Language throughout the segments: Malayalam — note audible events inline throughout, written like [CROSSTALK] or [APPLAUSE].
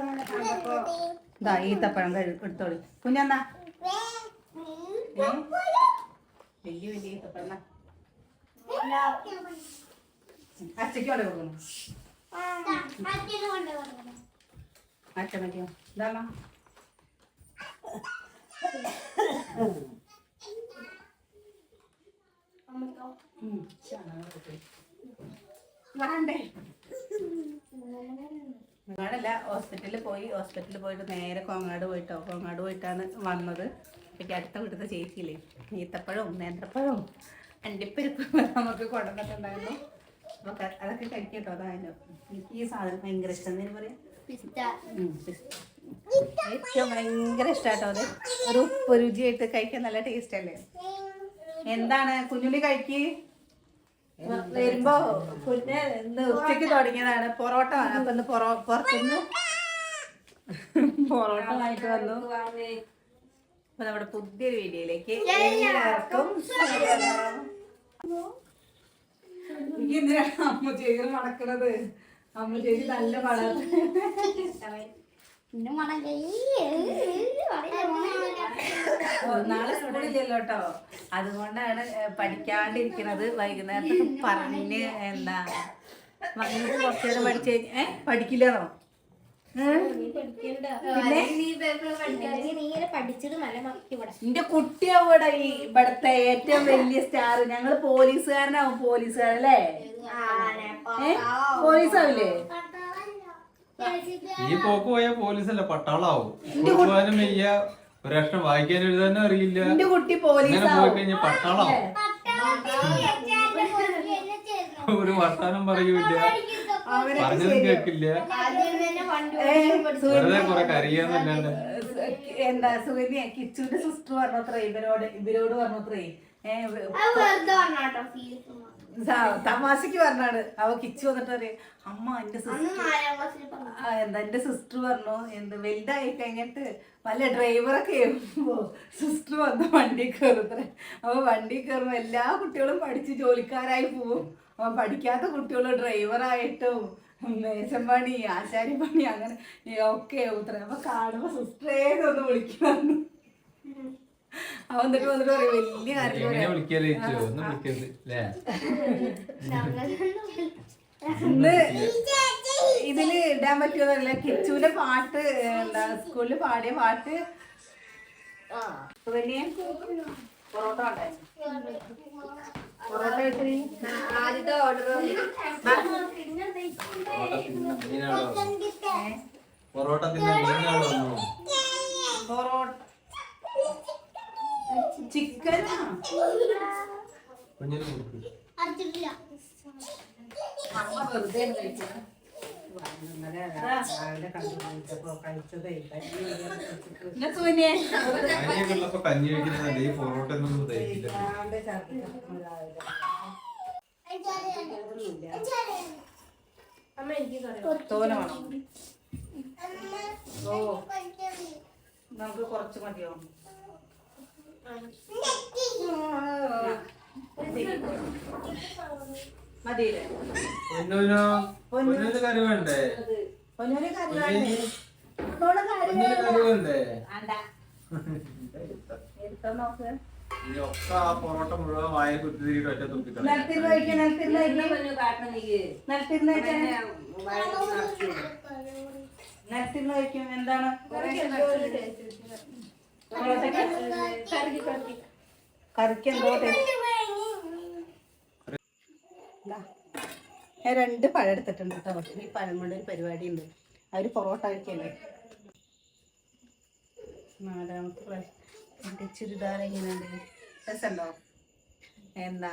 അങ്ങനെ കണ്ടപ്പോ ഇതാ ഈത്തപ്പഴം കഴി എടുത്തോളി. കുഞ്ഞന്നാ വലിയ വലിയ ഈത്തപ്പഴം ഞങ്ങളല്ല ഹോസ്പിറ്റലിൽ പോയി ഹോസ്പിറ്റലിൽ പോയിട്ട് നേരെ കോങ്ങാട് പോയിട്ടോ? കോങ്ങാട് പോയിട്ടാണ് വന്നത്. എനിക്ക് അടുത്ത വീട്ടിലത്തെ ചേച്ചിയില്ലേ? ഈത്തപ്പഴവും നേന്ത്രപ്പഴവും. അണ്ടിപ്പരിപ്പ് നമുക്ക് കൊണ്ടുവന്നിട്ടുണ്ടായിരുന്നു. നമുക്ക് അതൊക്കെ കഴിക്കട്ടോ അതായാലും. എനിക്ക് ഈ സാധനം ഭയങ്കര ഇഷ്ടം. എന്ന് പറയാം. ഏറ്റവും ഭയങ്കര ഇഷ്ടാട്ടോ അത്. ഒരു ഉപ്പ് രുചിയായിട്ട് കഴിക്കാൻ നല്ല ടേസ്റ്റ് അല്ലേ? എന്താണ്? കുഞ്ഞുണ്ണി കഴിക്ക്. വരുമ്പോ കുഞ്ഞ് ഇന്ന് ഉച്ചയ്ക്ക് തുടങ്ങിയതാണ്. പൊറോട്ട അപ്പൊ ഇന്ന് പൊറോ പുറത്തുനിന്ന് പൊറോട്ട വാങ്ങിട്ട് വന്നു. അപ്പൊ നമ്മുടെ പുതിയ വീഡിയോയിലേക്ക് എല്ലാവർക്കും സ്വാഗതം. എനിക്ക് എന്തിനാണ് അമ്മ ചേച്ചി മണക്കണത് അമ്മ ചേച്ചി നല്ല ഓ, നാളെ സ്കൂളില്ലല്ലോ കേട്ടോ അതുകൊണ്ടാണ് പഠിക്കാണ്ടിരിക്കണത്. വൈകുന്നേരത്ത് പറഞ്ഞ് എന്താ കുറച്ചു നേരം പഠിച്ച് ഏ പഠിക്കില്ലെന്നോ? കുട്ടിയാവൂടെ ഈ ഇവിടുത്തെ ഏറ്റവും വലിയ സ്റ്റാർ. ഞങ്ങൾ പോലീസുകാരനാവും പോലീസുകാരല്ലേ പോലീസാവില്ലേ? ഈ പോക്ക് പോയ പോലീസല്ല പട്ടാളാവും. വയ്യ. ഒരു അക്ഷരം വായിക്കാൻ എഴുതാനും അറിയില്ല. എന്റെ കുട്ടി പോലീസ് പോയി കഴിഞ്ഞ പട്ടാളാവും. ഒരു വർത്താനം പറയൂല പറഞ്ഞതും കേക്കില്ല ഏ, വെറുതെ കുറെ കരയാന്നല്ലാണ്ട് എന്താ സുകന്യ കിച്ചുവിന്റെ സിസ്റ്റർ പറഞ്ഞത്രേ ഇവരോട് ഇവരോട് പറഞ്ഞത്രേ. ഏഹ് തമാശക്ക് പറഞ്ഞാണ്. അവ കിച്ചു വന്നിട്ട് പറയും അമ്മ എന്റെ സിസ്റ്റർ എന്താ എന്റെ സിസ്റ്റർ പറഞ്ഞു എന്ത് വലുതായി കഴിഞ്ഞിട്ട് വല്ല ഡ്രൈവറൊക്കെ ആകുമ്പോ സിസ്റ്റർ വന്ന് വണ്ടി കയറുത്രേ അവ വണ്ടി കയറുമ്പോ എല്ലാ കുട്ടികളും പഠിച്ച് ജോലിക്കാരായി പോവും. അപ്പൊ പഠിക്കാത്ത കുട്ടികൾ ഡ്രൈവറായിട്ടും മേശം പണി ആശാരി പണി അങ്ങനെ ഒക്കെ ഉത്തര അപ്പൊ കാണുമ്പോ സിസ്റ്ററേ ഒന്ന് വിളിക്കണം. അവൻ എന്നിട്ട് വന്നിട്ട് പറയും വലിയ കാര്യത്തിൽ ഇതിൽ ഇടാൻ പറ്റുമെന്നല്ല കിച്ചുവിന്റെ പാട്ട് എന്താ സ്കൂളിൽ പാടിയ പാട്ട്. വലിയ പൊറോട്ട പൊറോട്ട ആദ്യത്തെ ഓർഡർ പൊറോട്ട തിന്നാൻ മീനാൾ വന്നു പൊറോട്ട അമ്മ വെറുതെ കഞ്ഞി ഈ പൊറോട്ട ഒന്നും തയ്ക്കില്ല തോന വേണം. ഓ നമുക്ക് കുറച്ച് മതിയോ? മതിയില്ലേ പൊന്നൂനോ പൊന്നൂന് കറി വേണ്ടേ പൊന്നൂന് കറി വേണ്ടേ? പൊന്നൂന് കറി വേണ്ടേ വേണ്ട. എടുത്തോ നോക്ക്. പൊറോട്ട മുഴുവൻ വായ കുത്തിരിട്ട് ഒറ്റ തുപ്പിക്കണം. നിലത്തിരുന്ന് കഴിക്കും എന്താണ് ഞാൻ രണ്ട് പഴം എടുത്തിട്ടുണ്ട് കേട്ടോ. ഈ പഴം കൊണ്ട് ഒരു പരിപാടി ഉണ്ട് അവർ പൊറോട്ട കഴിക്കല്ലേ നാലാമത്തെ പ്രാവശ്യം. ചുരിദാർ എങ്ങനെയുണ്ട്? രസമുണ്ടോ? എന്താ?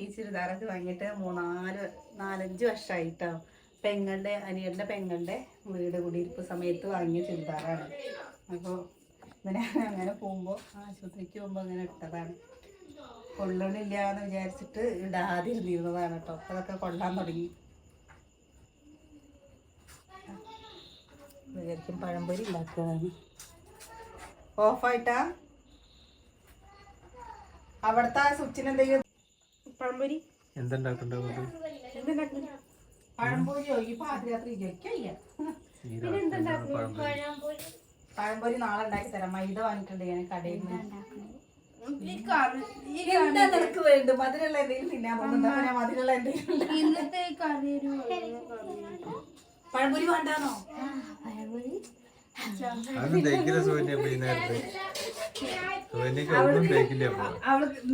ഈ ചുരിദാറൊക്കെ വാങ്ങിയിട്ട് മൂന്നാൽ നാലഞ്ച് വർഷമായിട്ടോ. പെങ്ങളുടെ അനിയന്റെ പെങ്ങളുടെ വീട് കുടിയിരിപ്പ് സമയത്ത് വാങ്ങിയ ചുരിദാറാണ്. അപ്പോൾ ഇങ്ങനെ [LAUGHS] അങ്ങനെ പോകുമ്പോൾ ആശുപത്രിക്ക് പോകുമ്പോൾ അങ്ങനെ ഇട്ടതാണ്. കൊള്ളണില്ല എന്ന് വിചാരിച്ചിട്ട് ഇടാതിരുന്നിരുന്നതാണ് കേട്ടോ. അതൊക്കെ കൊള്ളാൻ തുടങ്ങി. വിചാരിക്കും പഴംപൊരി ഉണ്ടാക്കുകയാണ് ഓഫായിട്ടാ? അവിടുത്തെ ആ സ്വിച്ചിന് എന്തെങ്കിലും പഴംപൊരി? പഴംപൊരിയോ? ഈ പാതിരാത്രി ഇരിക്കയ്യ. പഴംപൊരി? നാളെ ഉണ്ടാക്കി തരാം. മൈദ വാങ്ങിയിട്ടുണ്ട് ഞാൻ കടയിൽ നിന്ന്. നിനക്ക് വേണ്ട. മധുരമുള്ള എന്തെങ്കിലും തിന്നാൻ തോന്നുന്നുണ്ടോ ഞാൻ മധുരമുള്ള എന്തെങ്കിലും ഇന്നത്തെ കറി പഴംപൊരി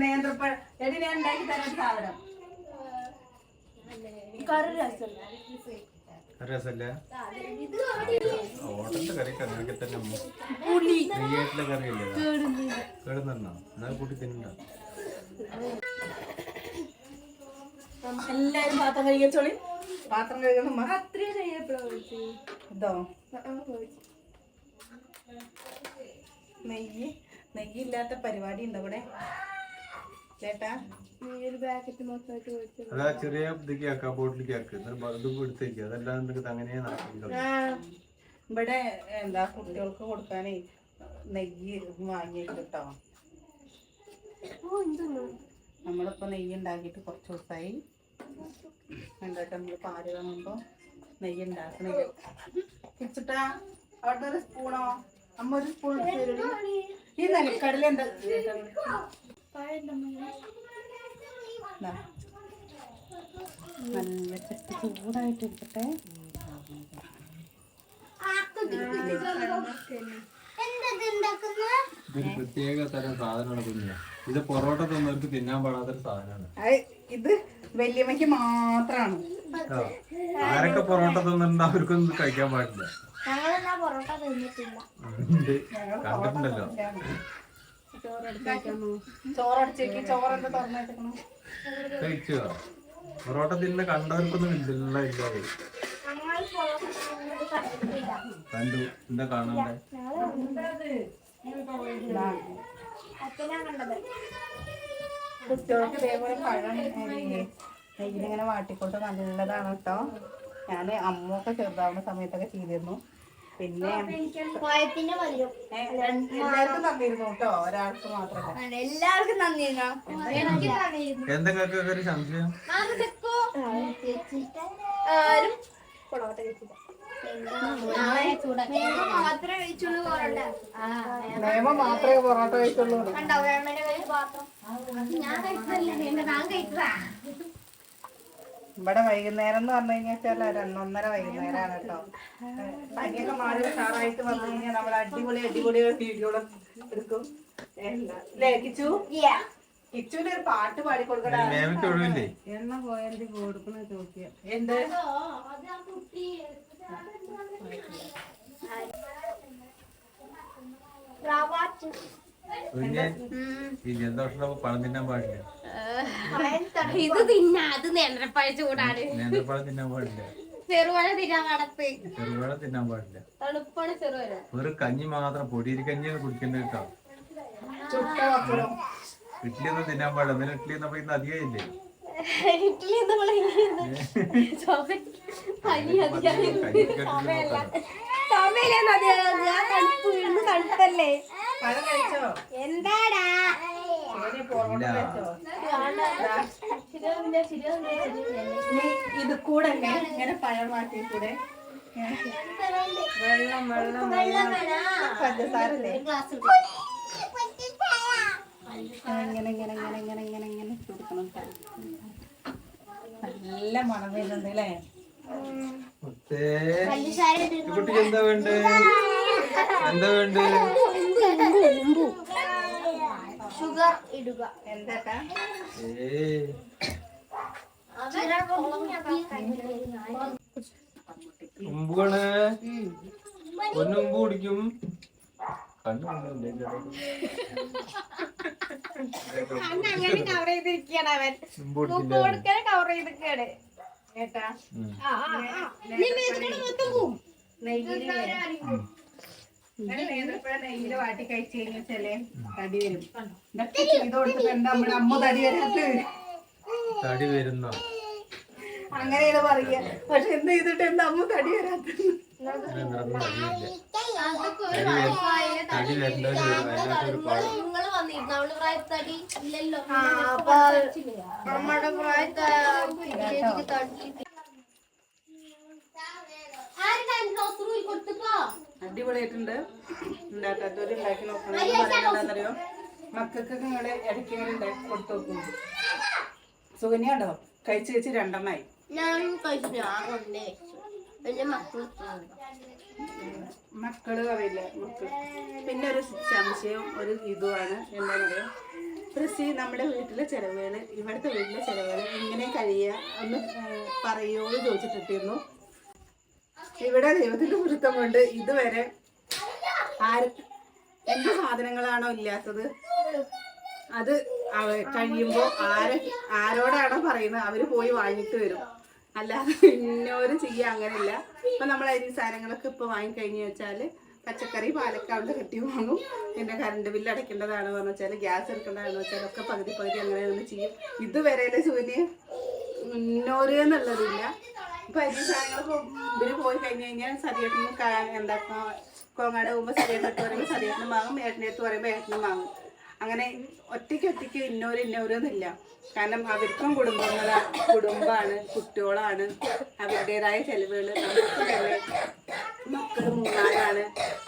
നേന്ത്രപ്പഴം എടി ഞാൻ ഉണ്ടാക്കി തരാം സാധനം. കറി രസമില്ല രസല്ല? ഓട്ടന്റെ കറി കറിയൊക്കെ തന്നെ കേടുന്നോ എന്നാ കൂട്ടി തിന്നണ്ട. എല്ലാരും പാത്രം പാത്രം ഇതോ. നെയ്യ്. നെയ്യില്ലാത്ത പരിപാടി ഉണ്ടോ ഇവിടെ ചേട്ടാ? അതാ ചെറിയ ഇതൊക്കെ ആക്കാം ബോട്ടിലേക്ക് ആക്കുക എന്നിട്ട് ഇതും എടുത്തേക്ക്. അതെല്ലാം നിങ്ങൾക്ക് അങ്ങനെ ഇവിടെ എന്താ കുട്ടികൾക്ക് കൊടുക്കാനേ നെയ്യ് വാങ്ങിയിട്ട് കേട്ടോ നമ്മളിപ്പോൾ നെയ്യ് ഉണ്ടാക്കിയിട്ട് കുറച്ച് ദിവസമായി എന്താ നമ്മൾ പാൽ കാണുമ്പോൾ നെയ്യ് ഉണ്ടാക്കണില്ല കിച്ചിട്ടാ അവിടെ ഒരു സ്പൂണോ? അമ്മ ഒരു സ്പൂൺ ഈ നിലക്കടല എന്താ. നല്ല ചട്ടി ചൂടായിട്ട് ഇതൊരു പ്രത്യേക തരം സാധനമാണ് കുഞ്ഞ. ഇത് പൊറോട്ട തിന്നവർക്ക് തിന്നാൻ പാടാത്തൊരു സാധനമാണ്. ഇത് വല്യമ്മയ്ക്ക് മാത്രാണ്. ആരൊക്കെ പൊറോട്ട തിന്നിട്ടുണ്ട് അവർക്കൊന്നും ഇത് കഴിക്കാൻ പാടില്ല. ഞങ്ങളെന്നാ പൊറോട്ട തിന്നിട്ടില്ല. കണ്ടിട്ടുണ്ടല്ലോ. ചോറടിച്ചേക്ക് പൊറോട്ട തിന്ന കണ്ടവർക്കൊന്നും ഇല്ല ഇല്ല. കണ്ടു. എന്താ കണ്ടത് കുട്ടികൾക്ക് ഇതേപോലെ പഴം നെയ്യില്ലേ നെയ്യിലിങ്ങനെ വാട്ടിക്കൊണ്ട് നല്ലതാണ് കേട്ടോ. ഞാൻ അമ്മൊക്കെ ചെറുതാവുന്ന സമയത്തൊക്കെ ചെയ്തിരുന്നു. പിന്നെ എല്ലാവർക്കും തന്നിരുന്നു കേട്ടോ ഒരാൾക്ക് മാത്രമല്ല എല്ലാവർക്കും തന്നിരുന്നു ഒരു സംശയം? മാത്രമേ കഴിച്ചുള്ളൂ പൊറോട്ട നിയമം മാത്രമേ പൊറോട്ട കഴിച്ചുള്ളൂ. കണ്ടോ വേണമെങ്കിൽ കഴിച്ച പാത്രം ഞാൻ കഴിച്ചതല്ലേ ഞാൻ കഴിച്ചതാ. ഇവിടെ വൈകുന്നേരം എന്ന് പറഞ്ഞു കഴിഞ്ഞാൽ രണ്ടൊന്നര വൈകുന്നേരമാണ് കേട്ടോ. പനിയൊക്കെ മാറി സാറായിട്ട് വന്നു കഴിഞ്ഞാൽ നമ്മൾ അടിപൊളി അടിപൊളി വീഡിയോ എടുക്കും. എന്താ? അല്ലേ കിച്ചു? കിച്ചുവിന്റെ ഒരു പാട്ട് ഒഴിവില്ലേ? എണ്ണ പോയാലും കൊടുക്കുന്ന ചോദ്യം. എന്ത്? കുഞ്ഞെ ഈ ജലദോഷം പഴം തിന്നാൻ പാടില്ല? ഇത് തിന്നാ അത് നേന്ത്രപ്പഴ ചൂടാണ്. നേന്ത്രപ്പഴം തിന്നാൻ പാടില്ല. ചെറുപഴ തിന്നാൻ നടപ്പ് ചെറുപഴം തിന്നാൻ പാടില്ല. തണുപ്പാണ് ചെറുപഴ. ഒരു കഞ്ഞി മാത്രം പൊടിയരി കഞ്ഞിയാണ് കുടിക്കേണ്ടത് കേട്ടോ. ഇഡ്ഡലി ഒന്നും തിന്നാൻ പാടില്ല. എന്നാലും ഇഡ്ഡലി എന്നപ്പോ ഇന്ന് അധികമില്ലേ ഇഡ്ഡലി നമ്മളെ പനി അധികം സമയമില്ല. ഞാൻ തണുപ്പ് വീണ് തണുപ്പല്ലേ? പഴം കഴിച്ചോ? എന്താടാ? ഇത് കൂടെ ഇങ്ങനെ പഴം മാറ്റി കൂടെ. വെള്ളം വെള്ളം വെള്ളം. പഞ്ചസാരല്ലേ? ഇങ്ങനെ ഇങ്ങനെ ഇങ്ങനെ ഇങ്ങനെ ഇങ്ങനെ ഇങ്ങനെ കൊടുക്കണം നല്ല മണം വരുന്നുണ്ട് അല്ലേ? കുട്ടിക്ക് എന്താ വേണ്ടേ? എന്താ വേണ്ട? ഷുഗർ ഇടുക. എന്താട്ടാ? ഉമ്പുകൾ ഒന്നുമ്പ് കുടിക്കും. കണ്ണു അങ്ങനെ കവർ ചെയ്തിരിക്കുകയാണ് അവൻ. കൊടുക്കാൻ കവർ ചെയ്തിരിക്കുകയാണ്. ഏട്ടാ. ഉം. നേന്ത്രപ്പഴം നെയ്യിൽ വാട്ടി കഴിച്ചു കഴിഞ്ഞാൽ തടി വരും. ഇതൊക്കെ ചെയ്ത് കൊടുത്തിട്ട് എന്താ നമ്മുടെ അമ്മ തടി വരാത്തത്? തടി വരുന്ന? അങ്ങനെയാണ് പറയുക. പക്ഷെ എന്ത് ചെയ്തിട്ട് എന്താ അമ്മ തടി വരാത്തത്? തടി വരും. അതിനകത്തൊരു പാട് നിങ്ങൾ വന്നിരുന്നു? അവൾ പ്രായത്തടി ഇല്ലല്ലോ. അടിപൊളിയായിട്ടുണ്ട്. ഉണ്ടാക്കാത്തവർ ഉണ്ടാക്കി നോക്കണം. എന്ന് പറയുന്നത് എന്താണെന്നറിയോ മക്കൾക്ക് നിങ്ങൾ ഇടയ്ക്ക് ഉണ്ടാക്കി കൊടുത്തു നോക്കും സുകന്യാണ്ടോ? കഴിച്ച് കഴിച്ച് രണ്ടെണ്ണായി. മക്കൾ പറയില്ല മക്കൾ പിന്നെ ഒരു സംശയം ഒരു ഇതുമാണ് എന്താണെന്നറിയോ പ്രസി നമ്മുടെ വീട്ടിലെ ചെലവുകൾ ഇവിടുത്തെ വീട്ടിലെ ചെലവുകൾ എങ്ങനെ കഴിയുക ഒന്ന് പറയുമോ എന്ന് ചോദിച്ചിട്ടിരുന്നു ഇവിടെ ദൈവത്തിന്റെ പുരുത്തം കൊണ്ട് ഇതുവരെ ആര് എന്ത് സാധനങ്ങളാണോ ഇല്ലാത്തത്? അത് കഴിയുമ്പോ കഴിയുമ്പോൾ ആരെ ആരോടാണോ പറയുന്നത് അവർ പോയി വാങ്ങിട്ട് വരും. അല്ലാതെ ഇന്നോര് ചെയ്യുക അങ്ങനെയല്ല. ഇപ്പൊ നമ്മൾ അരി സാധനങ്ങളൊക്കെ ഇപ്പൊ വാങ്ങിക്കഴിഞ്ഞു വെച്ചാൽ പച്ചക്കറി പാലൊക്കെ അവിടെ കെട്ടി വാങ്ങും. പിന്നെ കറണ്ട് ബില്ല് അടയ്ക്കേണ്ടതാണോ എന്ന് വെച്ചാൽ ഗ്യാസ് എടുക്കേണ്ടതാണെന്ന് വെച്ചാൽ ഒക്കെ പകുതി പകുതി അങ്ങനെ ചെയ്യും. ഇതുവരെ സൂര്യ? മുന്നോരുക എന്നുള്ളതില്ല. ഇപ്പൊ ഇവർ പോയി കഴിഞ്ഞ് കഴിഞ്ഞാൽ അങ്ങനെ ഒറ്റയ്ക്ക് ഒറ്റയ്ക്ക് ഇന്നോര് ഇന്നോരെന്നില്ല കാരണം അവർക്കും കുടുംബങ്ങളാ കുടുംബമാണ് കുട്ടികളാണ് അവരുടേതായ ചെലവുകൾ മക്കൾ മൂന്നാലാണ്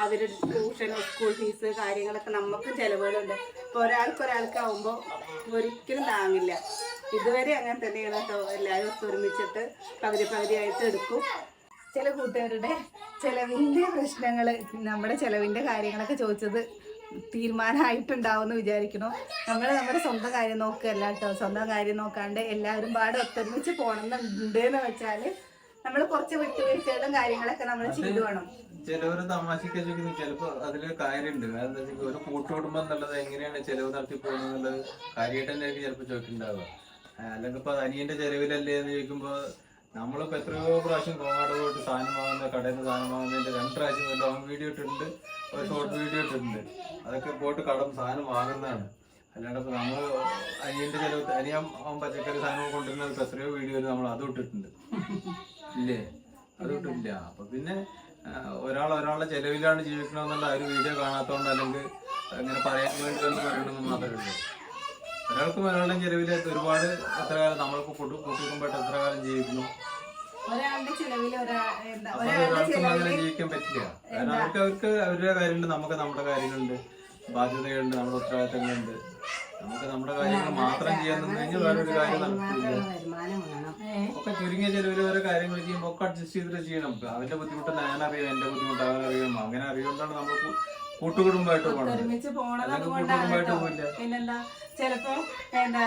അവരുടെ ട്യൂഷൻ സ്കൂൾ ഫീസ് കാര്യങ്ങളൊക്കെ നമുക്കും ചെലവുകളുണ്ട്. അപ്പോൾ ഒരാൾക്ക് ഒരാൾക്കാവുമ്പോൾ ഒരിക്കലും താങ്ങില്ല. ഇതുവരെ അങ്ങനെ തന്നെയാണ് കേട്ടോ. എല്ലാവരും ഒത്തൊരുമിച്ചിട്ട് പകുതി പകുതിയായിട്ട് എടുക്കും. ചില കൂട്ടുകാരുടെ ചിലവിന്റെ പ്രശ്നങ്ങൾ നമ്മുടെ ചിലവിന്റെ കാര്യങ്ങളൊക്കെ ചോദിച്ചത് തീരുമാനമായിട്ടുണ്ടാവുമെന്ന് വിചാരിക്കണോ നമ്മൾ നമ്മുടെ സ്വന്തം കാര്യം നോക്കുകയല്ല കേട്ടോ. സ്വന്തം കാര്യം നോക്കാണ്ട് എല്ലാവരും പാടെ ഒത്തൊരുമിച്ച് പോകണമെന്നുണ്ട് എന്ന് വെച്ചാൽ നമ്മൾ കുറച്ച് വിട്ടുവീഴ്ചകളും കാര്യങ്ങളൊക്കെ നമ്മൾ ചെയ്തു വേണം. ചിലവര് തമാശക്ക് ചോദിക്കുന്നു. ചിലപ്പോ അതിൽ കാര്യമുണ്ട്. കാരണം എന്താ വെച്ചാൽ ഒരു കൂട്ടുകുടുംബം എന്നുള്ളത് എങ്ങനെയാണ് ചിലവ് നടത്തി പോകുന്നത് എന്നുള്ളത് കാര്യമായിട്ട് തന്നെ ചിലപ്പോൾ ചിലപ്പോ ചോദിക്കുന്നുണ്ടാവുക. അല്ലെങ്കിൽ ഇപ്പൊ അനിയന്റെ ചെലവിലല്ലേ എന്ന് ചോദിക്കുമ്പോ നമ്മളിപ്പോ എത്രയോ പ്രാവശ്യം കോങ്ങാട് പോയിട്ട് സാധനം വാങ്ങുന്ന കടയിൽ നിന്ന് സാധനം വാങ്ങുന്നതിന്റെ രണ്ട് പ്രാവശ്യം ലോങ് വീഡിയോ ഇട്ടിട്ടുണ്ട് ഒരു ഷോർട്ട് വീഡിയോ ഇട്ടിട്ടുണ്ട്. അതൊക്കെ പോയിട്ട് കടം സാധനം വാങ്ങുന്നതാണ്. അല്ലാണ്ട് ഇപ്പൊ നമ്മൾ അനിയന്റെ ചെലവ് അനിയൻ പച്ചക്കറി സാധനം കൊണ്ടുവരുന്ന എത്രയോ വീഡിയോയിൽ നമ്മൾ അതും ഇട്ടിട്ടുണ്ട്. ഇല്ലേ? അതും ഇട്ടില്ല. അപ്പൊ പിന്നെ ഒരാൾ ഒരാളുടെ ചെലവിലാണ് ജീവിക്കണമെന്നുള്ള ഒരു വീഡിയോ കാണാത്തോണ്ട് അല്ലെങ്കിൽ അങ്ങനെ പറയാൻ വേണ്ടി എന്ന് പറയണമെന്ന് മാത്രമേ ഉള്ളൂ. ഒരാൾക്കും ഒരാളുടെ ചെലവിലായിട്ട് ഒരുപാട് എത്ര കാലം നമ്മൾക്ക് കൂട്ടു കൂട്ടുകുടുംബമായിട്ട് എത്ര കാലം ജീവിക്കുന്നു? ഒരാൾക്കും അങ്ങനെ ജീവിക്കാൻ പറ്റില്ല. കാരണം അവർക്ക് അവർക്ക് അവരുടെ കാര്യമുണ്ട് നമുക്ക് നമ്മുടെ കാര്യങ്ങളുണ്ട് ബാധ്യതകളുണ്ട് നമ്മുടെ ഉത്തരവാദിത്തങ്ങളുണ്ട്. നമുക്ക് നമ്മുടെ കാര്യങ്ങൾ മാത്രം ചെയ്യാൻ നിന്ന് കഴിഞ്ഞാൽ വേറൊരു കാര്യം നടക്കില്ല. ഒക്കെ ചുരുങ്ങിയ ചെലവിൽ ഓരോ കാര്യങ്ങൾ ചെയ്യുമ്പോൾ ഒക്കെ അഡ്ജസ്റ്റ് ചെയ്തിട്ട് ചെയ്യണം. അവന്റെ ബുദ്ധിമുട്ട് ഞാൻ അറിയാം എന്റെ ബുദ്ധിമുട്ട് അവൻ അറിയാം അങ്ങനെ അറിയുകൊണ്ടാണ് നമ്മൾ കൂ- കൂട്ടുകുടുംബമായിട്ട് ഒരുമിച്ച് പോണത് അതുകൊണ്ടാണ് പിന്നെന്താ ചിലപ്പോ എന്താ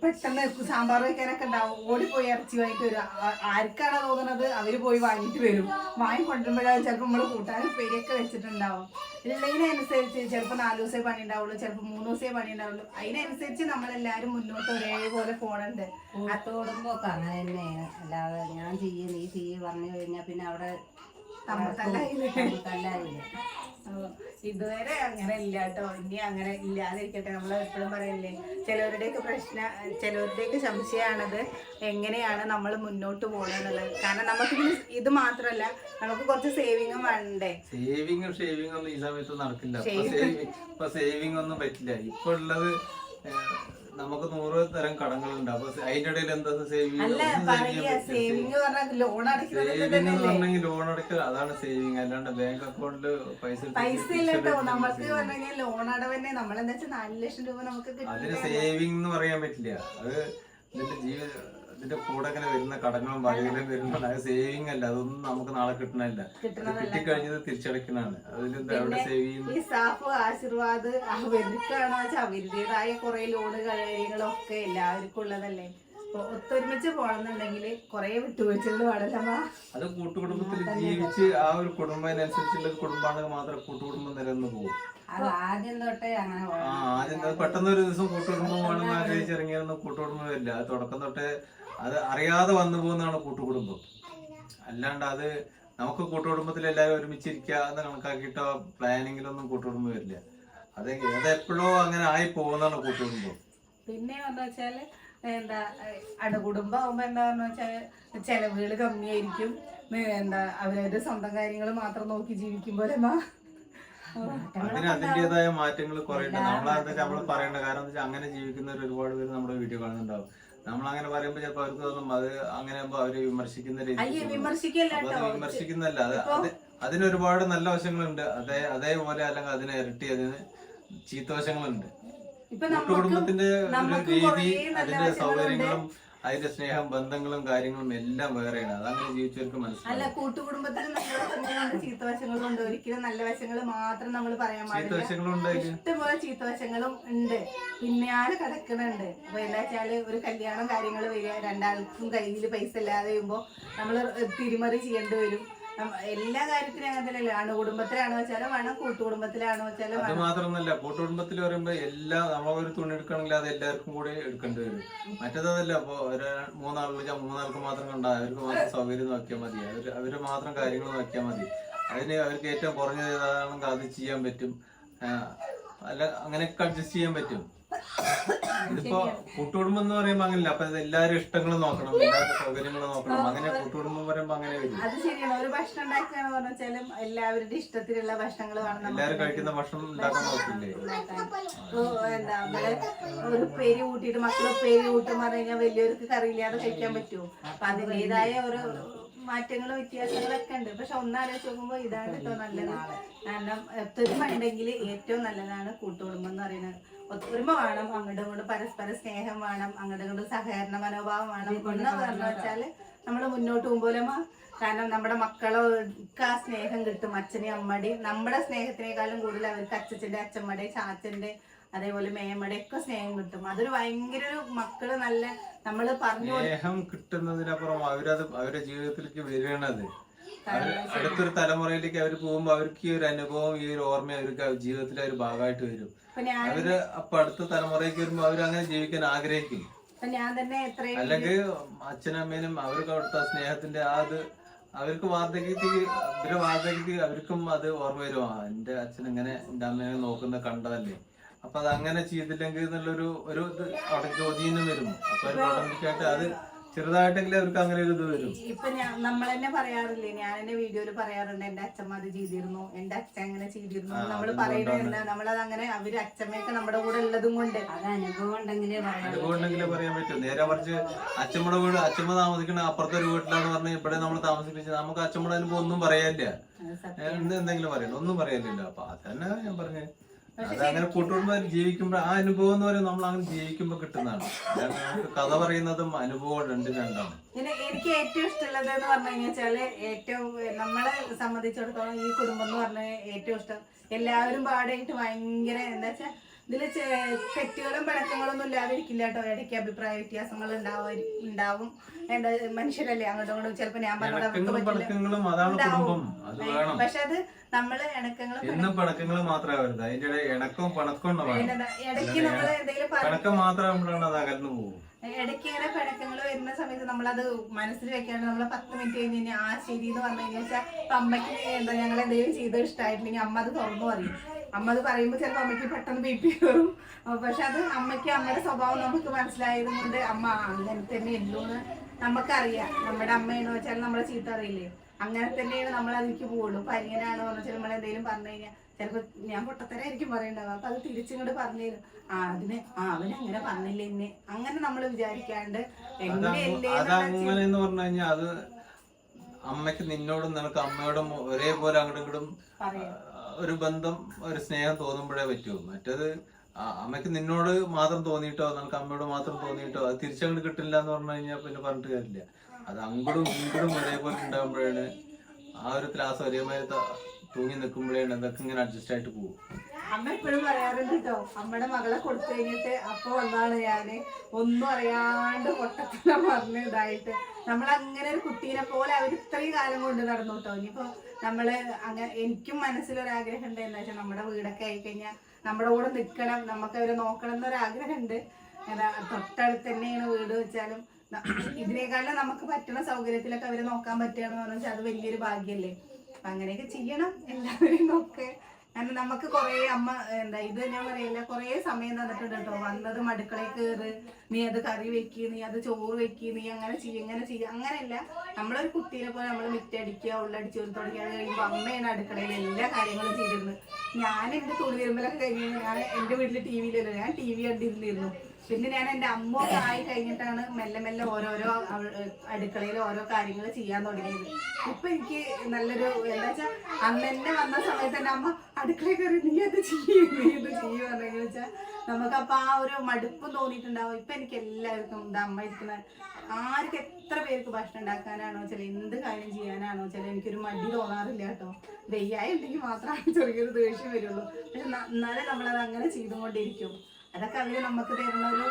പെട്ടെന്ന് സാമ്പാർ വെക്കാനൊക്കെ ഉണ്ടാവും. ഓടിപ്പോയി ഇറച്ചി വാങ്ങിട്ട് വരും. ആർക്കാണോ തോന്നുന്നത് അവർ പോയി വാങ്ങിട്ട് വരും. വാങ്ങി കൊണ്ടുവരുമ്പോഴാണ് ചിലപ്പോൾ നമ്മൾ കൂട്ടാനും പേരൊക്കെ വെച്ചിട്ടുണ്ടാവും. ഇല്ലതിനനുസരിച്ച് ചിലപ്പോൾ നാല് ദിവസമേ പണി ഉണ്ടാവുള്ളൂ. ചിലപ്പോൾ മൂന്ന് ദിവസമേ പണി ഉണ്ടാവുള്ളൂ. അതിനനുസരിച്ച് നമ്മളെല്ലാരും മുന്നോട്ട് ഒരേപോലെ പോണുണ്ട്. കൂട്ടുകുടുംബമൊക്കെ അങ്ങനെ തന്നെയാണ്. അല്ലാതെ ഞാൻ ചെയ്യും നീ ചെയ്യും പറഞ്ഞു കഴിഞ്ഞാൽ പിന്നെ അവിടെ ഇതുവരെ അങ്ങനെ ഇല്ല കേട്ടോ. ഇനി അങ്ങനെ ഇല്ലാതിരിക്കട്ടെ. നമ്മൾ എപ്പോഴും പറയല്ലേ ചിലവരുടെയൊക്കെ പ്രശ്ന ചിലവരുടെയൊക്കെ സംശയമാണത് എങ്ങനെയാണ് നമ്മൾ മുന്നോട്ട് പോകണമെന്നുള്ളത് കാരണം നമുക്ക് ഇത് മാത്രമല്ല നമുക്ക് കുറച്ച് സേവിങ്ങും വേണ്ടേ? സേവിങ്ങും സേവിംഗ് ഒന്നും ഈ സമയത്ത് നടക്കില്ല. സേവിങ് ഒന്നും പറ്റില്ല. ഇപ്പൊ ഉള്ളത് നമുക്ക് നൂറ് തരം കടങ്ങളുണ്ട്. അപ്പൊ അതിന്റെ ഇടയിൽ എന്താ സേവിങ് സേവിങ് പറഞ്ഞാൽ ലോൺ പറഞ്ഞെങ്കിൽ ലോൺ അടക്കുക അതാണ് സേവിങ്. അല്ലാണ്ട് ബാങ്ക് അക്കൗണ്ടിൽ പൈസ പൈസ നമുക്ക് പറഞ്ഞു ലോൺ അടവന്നെ നമ്മളെന്താ വെച്ചാൽ നാല് ലക്ഷം രൂപ നമുക്ക് അതിന് സേവിങ് എന്ന് പറയാൻ പറ്റില്ല. അത് ജീവിത ഇതിന്റെ കൂടെ ഇങ്ങനെ വരുന്ന കടങ്ങളും വകയിലും വരുന്നുണ്ടായ സേവിങ് അല്ല? അതൊന്നും നമുക്ക് നാളെ കിട്ടണല്ല. കിട്ടിക്കഴിഞ്ഞത് തിരിച്ചടക്കണാണ് അതിലെന്താ എവിടെ സേവ് ഈ സാഫ് ആശീർവാദ് അവർക്കാണോ വെച്ചാൽ അവരുടേതായ കുറെ ലോണ് കാര്യങ്ങളൊക്കെ എല്ലാവർക്കും ഉള്ളതല്ലേ? അപ്പൊ ഒത്തൊരുമിച്ച് പോകണമെന്നുണ്ടെങ്കിൽ കുറെ വിട്ടുവീഴ്ചകൾ പാടില്ലമ്മ അത് കൂട്ടുകുടുംബത്തിൽ ജീവിച്ച് ആ ഒരു കുടുംബത്തിനനുസരിച്ചുള്ള ഒരു കുടുംബാണെങ്കിൽ മാത്രം കൂട്ടുകുടുംബം നിലനിന്ന് പോകും. അത് ആദ്യം തൊട്ടേ അങ്ങനെ ആദ്യം പെട്ടെന്ന് ഒരു ദിവസം കൂട്ടുകുടുംബം വേണമെന്ന് ആഗ്രഹിച്ചിറങ്ങിയൊന്നും കൂട്ടുകുടുംബം വരില്ല. തുടക്കം തൊട്ടേ അത് അറിയാതെ വന്നു പോകുന്നതാണ് കൂട്ടുകുടുംബം. അല്ലാണ്ട് അത് നമുക്ക് കൂട്ടുകുടുംബത്തിൽ എല്ലാവരും ഒരുമിച്ചിരിക്കുക എന്ന് കണക്കാക്കിയിട്ടോ പ്ലാനിങ്ങിലൊന്നും കൂട്ടുകുടുംബം വരില്ല. അത് ഏതെപ്പോഴോ അങ്ങനെ ആയി പോകുന്നതാണ് കൂട്ടുകുടുംബം. പിന്നെ എന്ന് വെച്ചാൽ എന്താ അണുകുടുംബം ആവുമ്പോ എന്താന്ന് വെച്ചാൽ ചെലവുകൾ കമ്മിയായിരിക്കും. എന്താ അവരവരുടെ സ്വന്തം കാര്യങ്ങൾ മാത്രം നോക്കി ജീവിക്കും പോലെ മാ അതിന് അതിന്റേതായ മാറ്റങ്ങൾ കുറേ ഉണ്ട് നമ്മളത് നമ്മൾ പറയേണ്ട കാരണം അങ്ങനെ ജീവിക്കുന്നവർ ഒരുപാട് പേര് നമ്മുടെ വീഡിയോ കാണുന്നുണ്ടാവും. നമ്മൾ അങ്ങനെ പറയുമ്പോൾ ചിലപ്പോൾ അവർക്ക് തോന്നും അത് അങ്ങനെ അവർ വിമർശിക്കുന്ന രീതി വിമർശിക്കുന്നല്ല. അത് അതിനൊരുപാട് അതിന് ഒരുപാട് നല്ല വശങ്ങളുണ്ട്. അതേ അതേപോലെ അല്ലെങ്കിൽ അതിനെ ഇരട്ടി അതിന് ചീത്തവശങ്ങളുണ്ട് നമുക്ക് രീതി അതിന്റെ സൗകര്യങ്ങളും അതിന്റെ സ്നേഹം ബന്ധങ്ങളും കാര്യങ്ങളും എല്ലാം വേറെയാണ്. അതങ്ങനെ ജീവിച്ചവർക്ക് അല്ല മനസ്സിലാവും കൂട്ടുകുടുംബത്തിൽ നല്ല വശങ്ങളുണ്ട് ചീത്ത വശങ്ങളുണ്ട് ഒരിക്കലും നല്ല വശങ്ങൾ മാത്രം നമ്മൾ പറയാൻ പാടില്ല. ഇഷ്ടംപോലെ ചീത്തവശങ്ങളും ഉണ്ട്. പിന്നാലെ കിടക്കണുണ്ട് അപ്പൊ എന്താ വെച്ചാൽ ഒരു കല്യാണം കാര്യങ്ങൾ വരിക രണ്ടാൾക്കും കയ്യിൽ പൈസ ഇല്ലാതെ വരുമ്പോ നമ്മൾ തിരിമറി ചെയ്യേണ്ടി വരും. എല്ലാ കാര്യത്തിനും അങ്ങനെ തന്നെയല്ലേ അണുകുടുംബത്തിലാണോ വെച്ചാലും വേണം കൂട്ടുകുടുംബത്തിലാണോ വെച്ചാലും അത് വേണം. മാത്രമൊന്നുമല്ല കൂട്ടുകുടുംബത്തിൽ പറയുമ്പോ എല്ലാ നമ്മൾ ഒരു തുണി എടുക്കണമെങ്കിൽ അത് എല്ലാവർക്കും കൂടെ എടുക്കേണ്ടി വരും. മറ്റേതല്ല ഇപ്പൊ ഒരു മൂന്നാൾ വിളിച്ചാൽ മൂന്നാൾക്ക് മാത്രം കണ്ട അവർക്ക് മാത്രം സൗകര്യം നോക്കിയാൽ മതി. അവർ അവർ മാത്രം കാര്യങ്ങൾ നോക്കിയാൽ മതി. അതിന് അവർക്ക് ഏറ്റവും കുറഞ്ഞത് ഏതാണെങ്കിൽ അത് ചെയ്യാൻ പറ്റും. അല്ല അങ്ങനെയൊക്കെ അഡ്ജസ്റ്റ് ചെയ്യാൻ പറ്റും. [COUGHS] ഇതിപ്പോ കൂട്ടുകുടുംബം എന്ന് പറയുമ്പോ അങ്ങനെയല്ല. അപ്പൊ എല്ലാരും ഇഷ്ടങ്ങളും നോക്കണം. എല്ലാവരുടെ സൗകര്യങ്ങളും നോക്കണം. അങ്ങനെ കൂട്ടുകുടുംബം പറയുമ്പോ അങ്ങനെ വരും അത് ശരിയാണ്. ഒരു ഭക്ഷണം ഉണ്ടാക്കുകയെന്ന് പറഞ്ഞാലും എല്ലാവരുടെ ഇഷ്ടത്തിലുള്ള ഭക്ഷണങ്ങൾ വേണം എല്ലാവരും കഴിക്കുന്ന ഭക്ഷണം ഉണ്ടാക്കാൻ നോക്കില്ലേ? എന്താ നമ്മൾ ഒരു പേര് കൂട്ടിയിട്ട് മക്കളെ പേര് കൂട്ടും പറഞ്ഞു കഴിഞ്ഞാൽ വലിയവർക്ക് കറിയില്ലാതെ കഴിക്കാൻ പറ്റുമോ? അപ്പൊ അതിന്റെതായ ഒരു മാറ്റങ്ങളും വ്യത്യാസങ്ങളൊക്കെ ഉണ്ട്. പക്ഷെ ഒന്നാലോചിച്ച് നോക്കുമ്പോ ഇതാണ് കേട്ടോ നല്ലത്. കാരണം ഒത്തൊരുമ ഉണ്ടെങ്കിൽ ഏറ്റവും നല്ലതാണ് കൂട്ടുകുടുംബം എന്ന് പറയുന്നത്. ഒത്തൊരുമ വേണം അങ്ങോട്ടും ഇങ്ങോട്ടും പരസ്പര സ്നേഹം വേണം അങ്ങോട്ടും ഇങ്ങോട്ടും സഹകരണ മനോഭാവം വേണം. എന്ന് പറഞ്ഞു വെച്ചാൽ നമ്മൾ മുന്നോട്ട് പോകുമ്പോലും കാരണം നമ്മുടെ മക്കളൊക്കെ ആ സ്നേഹം കിട്ടും. അച്ഛനെയും അമ്മയുടെയും. നമ്മുടെ സ്നേഹത്തിനേക്കാളും കൂടുതൽ അവർക്ക് അച്ഛന്റെ അച്ഛമ്മയുടെ ചാച്ചന്റെ അതേപോലെ മേമ്മയുടെ ഒക്കെ സ്നേഹം കിട്ടും. അതൊരു ഭയങ്കര ഒരു മക്കൾ നല്ല നമ്മൾ പറഞ്ഞു സ്നേഹം കിട്ടുന്നതിനപ്പുറം അവരത് അവരുടെ ജീവിതത്തിലേക്ക് വരുന്നത് അടുത്തൊരു തലമുറയിലേക്ക് അവർ പോകുമ്പോൾ അവർക്ക് ഈ ഒരു അനുഭവം ഈ ഒരു ഓർമ്മ അവർക്ക് ജീവിതത്തിലെ ഒരു ഭാഗമായിട്ട് വരും. അവർ അപ്പൊ അടുത്ത തലമുറയ്ക്ക് വരുമ്പോ അവർ അങ്ങനെ ജീവിക്കാൻ ആഗ്രഹിക്കും ഞാൻ തന്നെ എത്രയും അല്ലെങ്കിൽ അച്ഛനമ്മേനും അവർക്ക് അവിടുത്തെ സ്നേഹത്തിന്റെ ആ അത് അവർക്ക് വാർദ്ധക്യത്തിൽ അവരുടെ വാർദ്ധക്യത്തിൽ അവർക്കും അത് ഓർമ്മ വരും. ആ എന്റെ അച്ഛൻ ഇങ്ങനെ എന്റെ അമ്മേനെ നോക്കുന്ന കണ്ടതല്ലേ? അപ്പൊ അത് അങ്ങനെ ചെയ്തില്ലെങ്കിൽ എന്നുള്ളൊരു ഒരു ഇത് അവിടെ ചോദ്യം വരും. അപ്പൊ ഓട്ടോമാറ്റിക്കായിട്ട് അത് ചെറുതായിട്ടെങ്കിലും അവർക്ക് അങ്ങനെ ഒരു ഇത് വരും. ഇപ്പൊ ഞാൻ നമ്മൾ തന്നെ പറയാറില്ലേ ഞാൻ എന്റെ വീഡിയോയിൽ പറയാറുണ്ട് എന്റെ അച്ഛമ്മ അത് ചെയ്തിരുന്നു എന്റെ അച്ഛൻ അങ്ങനെ ചെയ്തിരുന്നു നമ്മൾ പറയുന്നത് എന്താ നമ്മളത് അങ്ങനെ അവർ അച്ഛമ്മയൊക്കെ നമ്മുടെ കൂടെ ഉള്ളതും കൊണ്ട്. അത് അനുഭവം ഉണ്ടെങ്കിലേ പറയാം അനുഭവം ഉണ്ടെങ്കിലേ പറയാൻ പറ്റും. നേരെ മറിച്ച് അച്ഛമ്മയുടെ വീട് അച്ഛമ്മ താമസിക്കണ അപ്പുറത്തെ ഒരു വീട്ടിലാണ് പറഞ്ഞ ഇവിടെ നമ്മൾ താമസിപ്പിച്ചത് നമുക്ക് അച്ഛമ്മയുടെ അനുഭവം ഒന്നും പറയാനില്ല. എന്തെങ്കിലും പറയണ്ട ഒന്നും പറയാനില്ല അപ്പൊ അതന്നെ ഞാൻ പറഞ്ഞേ. അത് അങ്ങനെ കൂട്ടുകുടുംബം ജീവിക്കുമ്പോ ആ അനുഭവം എന്ന് പറയുന്നത് നമ്മൾ അങ്ങനെ ജീവിക്കുമ്പോ കിട്ടുന്നതാണ്. നമുക്ക് കഥ പറയുന്നതും അനുഭവം രണ്ടും രണ്ടാണ്. പിന്നെ എനിക്ക് ഏറ്റവും ഇഷ്ടമുള്ളത് എന്ന് പറഞ്ഞു കഴിഞ്ഞാൽ ഏറ്റവും നമ്മളെ സംബന്ധിച്ചിടത്തോളം ഈ കുടുംബം എന്ന് പറഞ്ഞ ഏറ്റവും ഇഷ്ടം. എല്ലാവരും പാടായിട്ട് ഭയങ്കര എന്താ വെച്ചാ ഇതിൽ ചെ- തെറ്റുകളും പിണക്കങ്ങളൊന്നും ഇല്ലാതിരിക്കില്ല കേട്ടോ. ഇടയ്ക്ക് അഭിപ്രായ വ്യത്യാസങ്ങൾ ഉണ്ടാവും ഉണ്ടാവും. എന്താ മനുഷ്യരല്ലേ? അങ്ങോട്ടും ഇങ്ങോട്ടും ചിലപ്പോ ഞാൻ പറഞ്ഞത് പക്ഷെ അത് നമ്മൾ ഇണക്കങ്ങൾ മാത്രമേ വരുന്നത് അതിന്റെ ഇണക്കവും പണക്കവും ഇടയ്ക്ക് നമ്മൾ എന്തെങ്കിലും പറ പണക്കം മാത്രമാകുമ്പോഴാണ് അകന്നു പോകും. ഇടയ്ക്ക് ഇങ്ങനെ പിണക്കങ്ങൾ വരുന്ന സമയത്ത് നമ്മളത് മനസ്സിൽ വെക്കാണ്ട് നമ്മൾ പത്ത് മിനിറ്റ് കഴിഞ്ഞ് കഴിഞ്ഞാൽ ആ ശരി എന്ന് പറഞ്ഞു കഴിഞ്ഞാൽ അമ്മയ്ക്ക് എന്താ ഞങ്ങൾ എന്തെങ്കിലും ചെയ്ത് ഇഷ്ടമായിട്ടില്ലെങ്കിൽ അമ്മ അത് തുറന്നു പറയും. അമ്മ അത് പറയുമ്പോൾ ചിലപ്പോൾ അമ്മയ്ക്ക് പെട്ടെന്ന് ബി പി കയറും പക്ഷെ അത് അമ്മയ്ക്ക് അമ്മയുടെ സ്വഭാവം നമുക്ക് മനസ്സിലായത് കൊണ്ട് അമ്മ അങ്ങനെ തന്നെ ഉള്ളൂ എന്ന് നമുക്കറിയാം. നമ്മുടെ അമ്മയെന്ന് വെച്ചാൽ നമ്മളെ ചീത്ത അറിയില്ലേ? അങ്ങനെ തന്നെയാണ് നമ്മൾ അതിലേക്ക് പോകുള്ളൂ പരിങ്ങനാണോ എന്ന് വെച്ചാൽ നമ്മൾ എന്തെങ്കിലും പറഞ്ഞു കഴിഞ്ഞാൽ ചിലപ്പോൾ ഞാൻ പൊട്ടത്തരായിരിക്കും പറയണ്ടാവുക. അപ്പൊ അത് തിരിച്ചിങ്ങോട്ട് പറഞ്ഞു തരും. ആ അതിന് ആ അവന് അങ്ങനെ പറഞ്ഞില്ല എന്നെ അങ്ങനെ നമ്മൾ വിചാരിക്കാണ്ട് അതങ്ങനെ എന്ന് പറഞ്ഞു കഴിഞ്ഞാൽ അത് അമ്മയ്ക്ക് നിന്നോടും നിനക്ക് അമ്മയോടും ഒരേപോലെ അങ്ങോട്ടും ഇങ്ങോട്ടും ഒരു ബന്ധം ഒരു സ്നേഹം തോന്നുമ്പോഴേ പറ്റൂ മറ്റേത് അമ്മയ്ക്ക് നിന്നോട് മാത്രം തോന്നിയിട്ടോ നിനക്ക് അമ്മയോട് മാത്രം തോന്നിയിട്ടോ അത് തിരിച്ചങ്ങോട്ട് കിട്ടില്ല എന്ന് പറഞ്ഞു കഴിഞ്ഞാൽ പിന്നെ പറഞ്ഞിട്ട് കാര്യമില്ല. അത് അങ്ങോട്ടും ഇങ്ങോട്ടും ഒരേപോലെ ഉണ്ടാകുമ്പോഴാണ് ആ ഒരു ത്രാസം ഒരേമാതിരി തൂങ്ങി നിൽക്കുമ്പോഴാണ് അതൊക്കെ ഇങ്ങനെ അഡ്ജസ്റ്റ് ആയിട്ട് പോകും. അമ്മ എപ്പോഴും പറയാറുണ്ട് കേട്ടോ അമ്മയുടെ മകളെ കൊടുത്തു കഴിഞ്ഞിട്ട് അപ്പൊ വന്നാണ് ഞാൻ. ഒന്നും അറിയാണ്ട് പൊട്ടത്തില പറഞ്ഞ് ഇതായിട്ട്. നമ്മൾ അങ്ങനെ ഒരു കുട്ടീനെ പോലെ അവർ ഇത്രയും കാലം കൊണ്ട് നടന്നു കേട്ടോ ഇനിയിപ്പോ നമ്മൾ അങ്ങനെ എനിക്കും മനസ്സിലൊരാഗ്രഹം ഉണ്ട് എന്താ വെച്ചാൽ നമ്മുടെ വീടൊക്കെ ആയി കഴിഞ്ഞാൽ നമ്മുടെ കൂടെ നിൽക്കണം നമുക്ക് അവരെ നോക്കണം എന്നൊരാഗ്രഹം ഉണ്ട് തൊട്ടടുത്ത് തന്നെയാണ് വീട് വെച്ചാലും ഇതിനേക്കാളും നമുക്ക് പറ്റുന്ന സൗകര്യത്തിലൊക്കെ അവരെ നോക്കാൻ പറ്റുകയാണെന്ന് പറഞ്ഞാൽ അത് വലിയൊരു ഭാഗ്യല്ലേ. അപ്പൊ അങ്ങനെയൊക്കെ ചെയ്യണം. എല്ലാവരെയും നോക്ക്. കാരണം നമുക്ക് കുറേ അമ്മ എന്താ ഇത് ഞാൻ പറയില്ല കുറേ സമയം തന്നിട്ടുണ്ട് കേട്ടോ വന്നതും അടുക്കളയിൽ കയറ് നീ അത് കറി വെക്കി നീ അത് ചോറ് വെക്കി നീ അങ്ങനെ ചെയ്യ ഇങ്ങനെ ചെയ്യ. അങ്ങനെയല്ല. നമ്മളൊരു കുട്ടീനെ പോലെ നമ്മൾ മിറ്റടിക്കുക ഉള്ളടിച്ച് ഒരു തുടങ്ങിയത് കഴിയുമ്പോൾ അമ്മയാണ് അടുക്കളയിൽ എല്ലാ കാര്യങ്ങളും ചെയ്തിരുന്നത്. ഞാൻ എന്റെ തുണി വരുമ്പോഴൊക്കെ കഴിഞ്ഞ് ഞാൻ എന്റെ വീട്ടിൽ ടി വിയിലല്ലോ ഞാൻ ടി വി കണ്ടിരുന്നിരുന്നു. പിന്നെ ഞാൻ എന്റെ ഒക്കെ ആയി കഴിഞ്ഞിട്ടാണ് മെല്ലെ മെല്ലെ ഓരോരോ അടുക്കളയിൽ ഓരോ കാര്യങ്ങൾ ചെയ്യാൻ തുടങ്ങിയത്. ഇപ്പൊ എനിക്ക് നല്ലൊരു എന്താ വെച്ചാൽ അന്ന് വന്ന സമയത്ത് എന്റെ അമ്മ അടുക്കളയിൽ കയറി നീ അത് ചെയ്യും? നീ ഇത് ചെയ്യും പറഞ്ഞു വെച്ചാൽ നമുക്കപ്പോൾ ആ ഒരു മടുപ്പ് തോന്നിയിട്ടുണ്ടാവും. ഇപ്പൊ എനിക്ക് എല്ലാവർക്കും എന്താ അമ്മ ഇരിക്കുന്ന ആർക്ക് എത്ര പേർക്ക് ഭക്ഷണം ഉണ്ടാക്കാനാണോ ചില എന്ത് കാര്യം ചെയ്യാനാണോ ചില എനിക്കൊരു മടി തോന്നാറില്ല കേട്ടോ. വെയ്യായി ഉണ്ടെങ്കിൽ മാത്രമാണ് ചെറിയൊരു ദേഷ്യം വരുള്ളൂ. പക്ഷെ എന്നാലും നമ്മളത് അങ്ങനെ ചെയ്തുകൊണ്ടിരിക്കും. അതൊക്കെ അവർ നമുക്ക് തരുന്ന ഒരു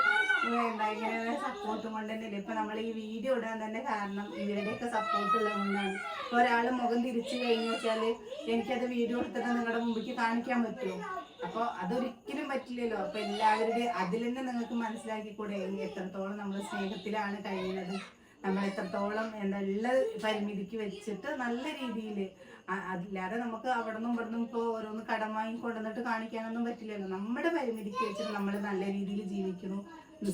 എന്താ ഇങ്ങനെ സപ്പോർട്ട് കൊണ്ട് തന്നെയല്ലേ? ഇപ്പൊ നമ്മൾ ഈ വീഡിയോ ഇടാൻ തന്നെ കാരണം ഇവരുടെയൊക്കെ സപ്പോർട്ട് ഉള്ളതുകൊണ്ടാണ് ഇപ്പൊ ഒരാൾ മുഖം തിരിച്ചു കഴിഞ്ഞു വെച്ചാൽ എനിക്കത് വീഡിയോ എടുത്തിട്ട് നിങ്ങളുടെ മുമ്പിലേക്ക് കാണിക്കാൻ പറ്റുമോ? അപ്പൊ അതൊരിക്കലും പറ്റില്ലല്ലോ. അപ്പൊ എല്ലാവരുടെയും അതിൽ തന്നെ നിങ്ങൾക്ക് മനസ്സിലാക്കിക്കൂടെ? എത്രത്തോളം നമ്മൾ സ്നേഹത്തിലാണ് കഴിയുന്നത്? നമ്മൾ എത്രത്തോളം എന്താ എല്ലാ പരിമിതിക്ക് വെച്ചിട്ട് നല്ല രീതിയിൽ അതില്ലാതെ നമുക്ക് അവിടെ നിന്നും ഇവിടെ നിന്നും ഇപ്പോൾ ഓരോന്ന് കടം വാങ്ങി കൊണ്ടുവന്നിട്ട് കാണിക്കാനൊന്നും പറ്റില്ലല്ലോ. നമ്മുടെ പരിമിതിക്ക് വെച്ചിട്ട് നമ്മൾ നല്ല രീതിയിൽ ജീവിക്കുന്നു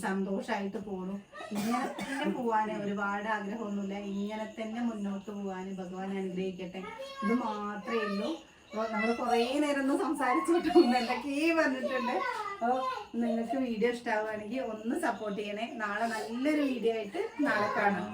സന്തോഷമായിട്ട് പോണു. ഇങ്ങനെ തന്നെ പോവാന് ഒരുപാട് ആഗ്രഹമൊന്നുമില്ല. ഇങ്ങനെ തന്നെ മുന്നോട്ട് പോവാന് ഭഗവാൻ അനുഗ്രഹിക്കട്ടെ. ഇത് മാത്രമേ ഉള്ളൂ. അപ്പോൾ നമ്മൾ കുറേ നേരം ഒന്ന് സംസാരിച്ചിട്ട്. എന്തൊക്കെയേ പറഞ്ഞിട്ടുണ്ട്. അപ്പോൾ നിങ്ങൾക്ക് വീഡിയോ ഇഷ്ടമാവുകയാണെങ്കിൽ ഒന്ന് സപ്പോർട്ട് ചെയ്യണേ. നാളെ നല്ലൊരു വീഡിയോ ആയിട്ട് നാളെ കാണാം.